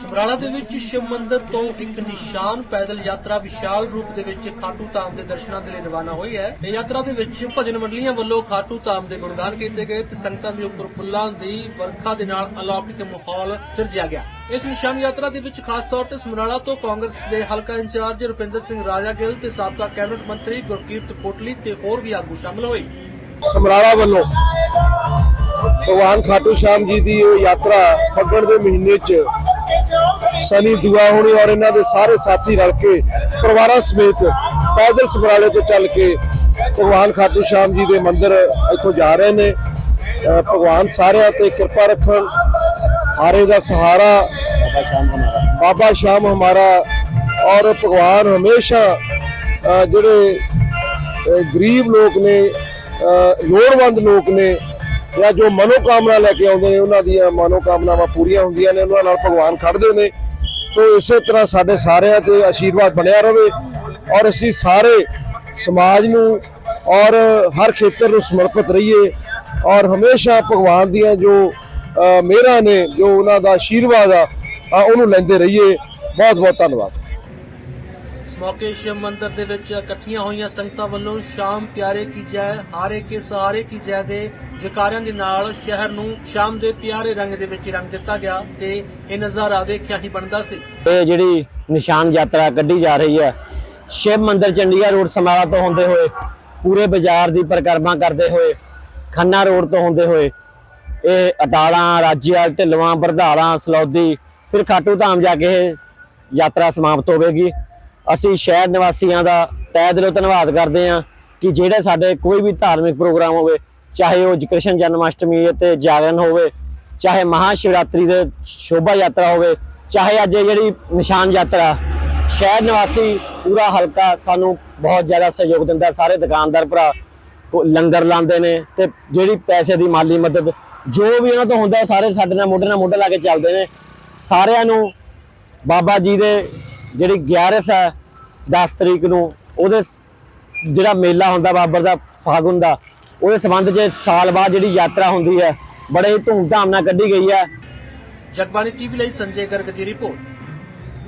ਸਮਰਾਲਾ ਦੇ ਵਿੱਚ ਸ਼ਿਵ ਮੰਦਿਰ ਤੋਂ ਇੱਕ ਨਿਸ਼ਾਨ ਪੈਦਲ ਯਾਤਰਾ ਵਿਸ਼ਾਲ ਰੂਪ ਦੇ ਵਿੱਚ ਖਾਟੂ ਧਾਮ ਦੇ ਦਰਸ਼ਨਾਂ ਦੇ ਲਈ ਰਵਾਨਾ ਹੋਈ ਹੈ। ਇਹ ਯਾਤਰਾ ਦੇ ਵਿੱਚ ਭਜਨ ਮੰਡਲੀਆਂ ਵੱਲੋਂ ਖਾਟੂ ਧਾਮ ਦੇ ਗੁਣਗਾਨ ਕੀਤੇ ਗਏ ਤੇ ਸੰਗਤਾਂ ਦੇ ਉੱਪਰ ਫੁੱਲਾਂ ਦੀ ਵਰਖਾ ਦੇ ਨਾਲ ਅਲੌਕਿਕ ਮਾਹੌਲ ਸਿਰਜਿਆ ਗਿਆ। ਇਸ ਨਿਸ਼ਾਨ ਯਾਤਰਾ ਦੇ ਵਿੱਚ ਖਾਸ ਤੌਰ ਤੇ ਸਮਰਾਲਾ ਤੋਂ ਕਾਂਗਰਸ ਦੇ ਹਲਕਾ ਇੰਚਾਰਜ ਰੁਪਿੰਦਰ ਸਿੰਘ ਰਾਜਾ ਗਿੱਲ ਤੇ ਸਾਬਕਾ ਕੈਬਨਿਟ ਮੰਤਰੀ ਗੁਰਕੀਰਤ ਕੋਟਲੀ ਤੇ ਹੋਰ ਵੀ ਆਗੂ ਸ਼ਾਮਲ ਹੋਏ। ਸਮਰਾਲਾ ਵੱਲੋਂ ਭਗਵਾਨ ਖਾਟੂ ਸ਼ਾਮ ਜੀ ਦੀ ਇਹ ਯਾਤਰਾ ਫੱਗਣ ਦੇ ਮਹੀਨੇ 'ਚ ਸਨੀ ਦੁਆ ਹੋਣੀ ਔਰ ਇਹਨਾਂ ਦੇ ਸਾਰੇ ਸਾਥੀ ਰਲ ਕੇ ਪਰਿਵਾਰਾਂ ਸਮੇਤ ਪੈਦਲ ਸਮਰਾਲੇ ਤੋਂ ਚੱਲ ਕੇ ਭਗਵਾਨ ਖਾਟੂ ਸ਼ਾਮ ਜੀ ਦੇ ਮੰਦਿਰ ਇੱਥੋਂ ਜਾ ਰਹੇ ਨੇ। ਭਗਵਾਨ ਸਾਰਿਆਂ ਤੇ ਕਿਰਪਾ ਰੱਖਣ। ਹਾਰੇ ਦਾ ਸਹਾਰਾ ਬਾਬਾ ਸ਼ਾਮ ਹਮਾਰਾ ਔਰ ਭਗਵਾਨ ਹਮੇਸ਼ਾ ਜਿਹੜੇ ਗਰੀਬ ਲੋਕ ਨੇ ਲੋੜਵੰਦ ਲੋਕ ਨੇ ਜਾਂ ਜੋ ਮਨੋਕਾਮਨਾ ਲੈ ਕੇ ਆਉਂਦੇ ਨੇ, ਉਹਨਾਂ ਦੀਆਂ ਮਨੋਕਾਮਨਾਵਾਂ ਪੂਰੀਆਂ ਹੁੰਦੀਆਂ ਨੇ, ਉਹਨਾਂ ਨਾਲ ਭਗਵਾਨ ਖੜਦੇ ਨੇ। ਤੋਂ ਇਸੇ ਤਰ੍ਹਾਂ ਸਾਡੇ ਸਾਰਿਆਂ ਤੇ ਆਸ਼ੀਰਵਾਦ ਬਣਿਆ ਰਹੇ ਔਰ ਅਸੀਂ ਸਾਰੇ ਸਮਾਜ ਨੂੰ ਔਰ ਹਰ ਖੇਤਰ ਨੂੰ ਸਮਰਪਿਤ ਰਹੀਏ ਔਰ ਹਮੇਸ਼ਾ ਭਗਵਾਨ ਦੀਆਂ ਜੋ ਅਹ ਨੇ, ਜੋ ਉਹਨਾਂ ਦਾ ਆਸ਼ੀਰਵਾਦ ਆ ਉਹਨੂੰ ਲੈਂਦੇ ਰਹੀਏ। ਬਹੁਤ ਬਹੁਤ ਧੰਨਵਾਦ। ਮੌਕੇ ਸ਼ਿਵ ਮੰਦਿਰ ਦੇ ਵਿੱਚ ਇਕੱਠੀਆਂ ਹੋਈਆਂ ਸੰਗਤਾਂ ਵੱਲੋਂ ਸ਼ਾਮ ਪਿਆਰੇ ਕੀ ਜੈ, ਹਾਰੇ ਕੇ ਸਹਾਰੇ ਕੀ ਜੈ ਦੇ ਜਕਾਰਿਆਂ ਦੇ ਨਾਲ ਸ਼ਹਿਰ ਨੂੰ ਸ਼ਾਮ ਦੇ ਪਿਆਰੇ ਰੰਗ ਦੇ ਵਿੱਚ ਰੰਗ ਦਿੱਤਾ ਗਿਆ ਤੇ ਇਹ ਨਜ਼ਾਰਾ ਵੇਖਿਆ ਹੀ ਬਣਦਾ ਸੀ। ਇਹ ਜਿਹੜੀ ਨਿਸ਼ਾਨ ਯਾਤਰਾ ਕੱਢੀ ਜਾ ਰਹੀ ਹੈ, ਸ਼ਿਵ ਮੰਦਿਰ ਚੰਡੀਗੜ੍ਹ ਰੋਡ ਸਮਰਾਲਾ ਤੋਂ ਹੁੰਦੇ ਹੋਏ, ਪੂਰੇ ਬਾਜ਼ਾਰ ਦੀ ਪਰਿਕਰਮਾ ਕਰਦੇ ਹੋਏ, ਖੰਨਾ ਰੋਡ ਤੋਂ ਹੁੰਦੇ ਹੋਏ, ਇਹ ਅਟਾਲਾਂ, ਰਾਜੀਵਾਲ, ਢਿੱਲਵਾਂ ਬਰਧਾਲਾਂ ਸਲੌਦੀ, ਫਿਰ ਖਾਟੂ ਧਾਮ ਜਾ ਕੇ ਇਹ ਯਾਤਰਾ ਸਮਾਪਤ ਹੋਵੇਗੀ। ਅਸੀਂ ਸ਼ਹਿਰ ਨਿਵਾਸੀਆਂ ਦਾ ਤਹਿ ਦਿਲੋਂ ਧੰਨਵਾਦ ਕਰਦੇ ਹਾਂ ਕਿ ਜਿਹੜੇ ਸਾਡੇ ਕੋਈ ਵੀ ਧਾਰਮਿਕ ਪ੍ਰੋਗਰਾਮ ਹੋਵੇ, ਚਾਹੇ ਉਹ ਕ੍ਰਿਸ਼ਨ ਜਨਮ ਅਸ਼ਟਮੀ ਤੇ ਜਾਗਰਣ ਹੋਵੇ, ਚਾਹੇ ਮਹਾ ਸ਼ਿਵਰਾਤਰੀ ਦੇ ਸ਼ੋਭਾ ਯਾਤਰਾ ਹੋਵੇ, ਚਾਹੇ ਅੱਜ ਜਿਹੜੀ ਨਿਸ਼ਾਨ ਯਾਤਰਾ, ਸ਼ਹਿਰ ਨਿਵਾਸੀ ਪੂਰਾ ਹਲਕਾ ਸਾਨੂੰ ਬਹੁਤ ਜ਼ਿਆਦਾ ਸਹਿਯੋਗ ਦਿੰਦਾ ਸਾਰੇ ਦੁਕਾਨਦਾਰ ਭਰਾ ਲੰਗਰ ਲਾਉਂਦੇ ਨੇ ਤੇ ਜਿਹੜੀ ਪੈਸੇ ਦੀ ਮਾਲੀ ਮਦਦ, ਜੋ ਵੀ ਉਹਨਾਂ ਤੋਂ ਹੁੰਦਾ ਸਾਰੇ ਸਾਡੇ ਨਾਲ ਮੋਢੇ ਨਾਲ ਮੋਢਾ ਲਾ ਕੇ ਚੱਲਦੇ ਨੇ। ਸਾਰਿਆਂ ਨੂੰ ਬਾਬਾ ਜੀ ਦੇ ਜਿਹੜੀ 11 ਹੈ 10 ਤਰੀਕ ਨੂੰ ਉਹਦੇ ਜਿਹੜਾ ਮੇਲਾ ਹੁੰਦਾ ਬਾਬਰ ਦਾ ਫਾਗੁਨ ਦਾ, ਉਹਦੇ ਸਬੰਧ 'ਚ ਸਾਲ ਬਾਅਦ ਜਿਹੜੀ ਯਾਤਰਾ ਹੁੰਦੀ ਹੈ, ਬੜੇ ਹੀ ਧੂਮਧਾਮ ਨਾਲ ਕੱਢੀ ਗਈ ਹੈ। ਜਗਬਾਣੀ ਟੀਵੀ ਲਈ ਸੰਜੇ ਗਰਗ ਦੀ ਰਿਪੋਰਟ।